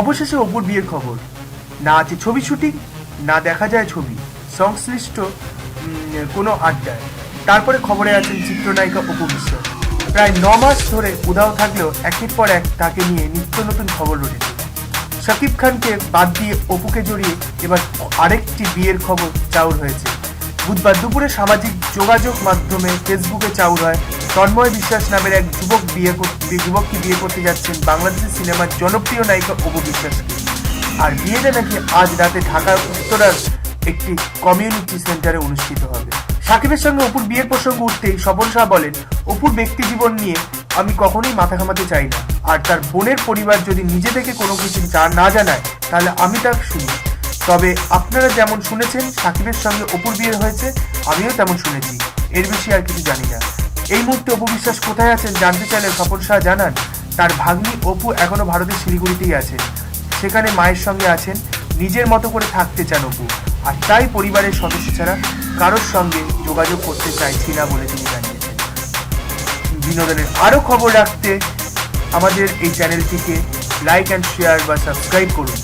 অবশেষে অপুর বিয়ের খবর। না আছে ছবি শুটিং, না দেখা যায় ছবি। সংশ্লিষ্ট কোনো আড্ডায়। তারপরে খবরে আছেন চিত্রনায়িকা অপু বিশ্বাস প্রায় ন মাস ধরে উধাও থাকলেও একের পর এক তাকে নিয়ে নিত্য নতুন খবর রয়েছে। শাকিব খানকে বাদ দিয়ে অপুকে জড়িয়ে এবার আরেকটি বিয়ের খবর চাউর হয়েছে। বুধবার দুপুরে সামাজিক যোগাযোগ মাধ্যমে ফেসবুকে চাউর হয় তন্ময় বিশ্বাস নামের এক যুবক বিয়ে কর- যুবককে বিয়ে করতে যাচ্ছেন বাংলাদেশের সিনেমার জনপ্রিয় নায়িকা অপু বিশ্বাসকে। আর বিয়েটা নাকি আজ রাতে ঢাকার উত্তরার একটি কমিউনিটি সেন্টারে অনুষ্ঠিত হবে। সাকিবের সঙ্গে অপুর বিয়ের প্রসঙ্গ উঠতেই স্বপন শাহ বলেন, অপুর ব্যক্তি জীবন নিয়ে আমি কখনোই মাথা ঘামাতে চাই না। আর তার বোনের পরিবার যদি নিজে থেকে কোনো কিছু না জানায়, তাহলে আমি তা শুনি। তবে আপনারা যেমন শুনেছেন, সাকিবের সঙ্গে অপুর বিয়ে হয়েছে, আমিও তেমন শুনেছি। এর বেশি আর কিছু জানি না। এই মুহূর্তে অপু বিশ্বাস কোথায় আছেন জানতে চাইলে স্বপন শাহ জানান, তার ভাগ্নি অপু এখনও ভারতের শিলিগুড়িতেই আছেন। সেখানে মায়ের সঙ্গে আছেন, নিজের মতো করে থাকতে চান অপু। আর তাই পরিবারের সদস্য ছাড়া কারোর সঙ্গে যোগাযোগ করতে চাইছি না বলে তিনি জানিয়েছেন। বিনোদনের আরও খবর রাখতে আমাদের এই চ্যানেলটিকে লাইক অ্যান্ড শেয়ার বা সাবস্ক্রাইব করুন।